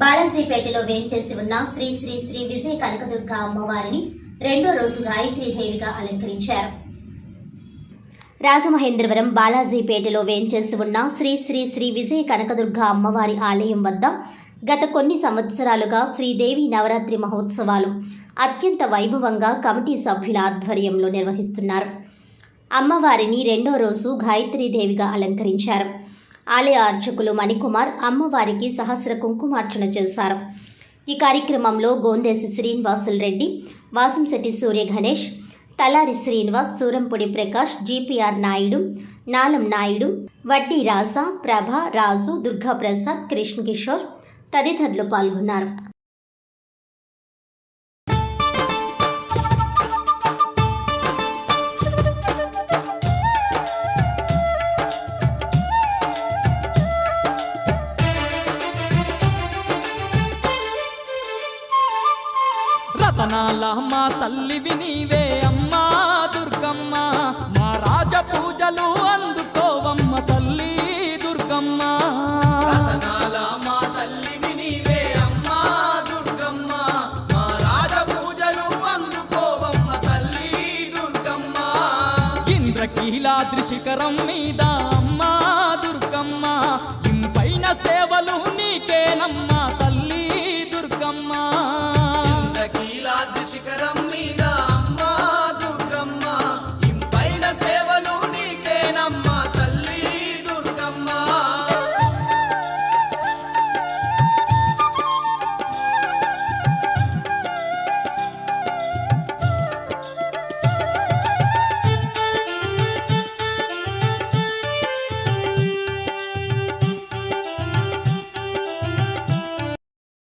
బాలాజీపేటలో వేంచేసి ఉన్న శ్రీ శ్రీ శ్రీ విజయ కనకదుర్గ అమ్మవారిని రెండో రోజు గాయత్రీదేవిగా అలంకరించారు. రాజమహేంద్రవరం బాలాజీపేటలో వేంచేసి ఉన్న శ్రీ శ్రీ శ్రీ విజయ కనకదుర్గ అమ్మవారి ఆలయం వద్ద గత కొన్ని సంవత్సరాలుగా శ్రీదేవి నవరాత్రి మహోత్సవాలు అత్యంత వైభవంగా కమిటీ సభ్యుల ఆధ్వర్యంలో నిర్వహిస్తున్నారు. అమ్మవారిని రెండో రోజు గాయత్రీదేవిగా అలంకరించారు. ఆలయ అర్చకులు మణికుమార్ అమ్మవారికి సహస్ర కుంకుమార్చన చేశారు. ఈ కార్యక్రమంలో గోందేసి శ్రీనివాసులు రెడ్డి వాసంశెట్టి సూర్య గణేష్ తలారి శ్రీనివాస్ సూరంపొడి ప్రకాష్ జీపీఆర్ నాయుడు నాలం నాయుడు వడ్డీ రాజా ప్రభ రాజు దుర్గాప్రసాద్ కృష్ణ కిషోర్ తదితరులు పాల్గొన్నారు. రతనాల మా తల్లివి నీవే అమ్మా దుర్గమ్మ. మా రాజ పూజలు అందుకోవమ్మ తల్లి దుర్గమ్మ. రతనాల మా తల్లివి నీవే అమ్మా దుర్గమ్మ. మా రాజ పూజలు అందుకోవమ్మ తల్లి దుర్గమ్మ. ఇంద్రకీలాద్రి శిఖరం మీద అమ్మా దుర్గమ్మ.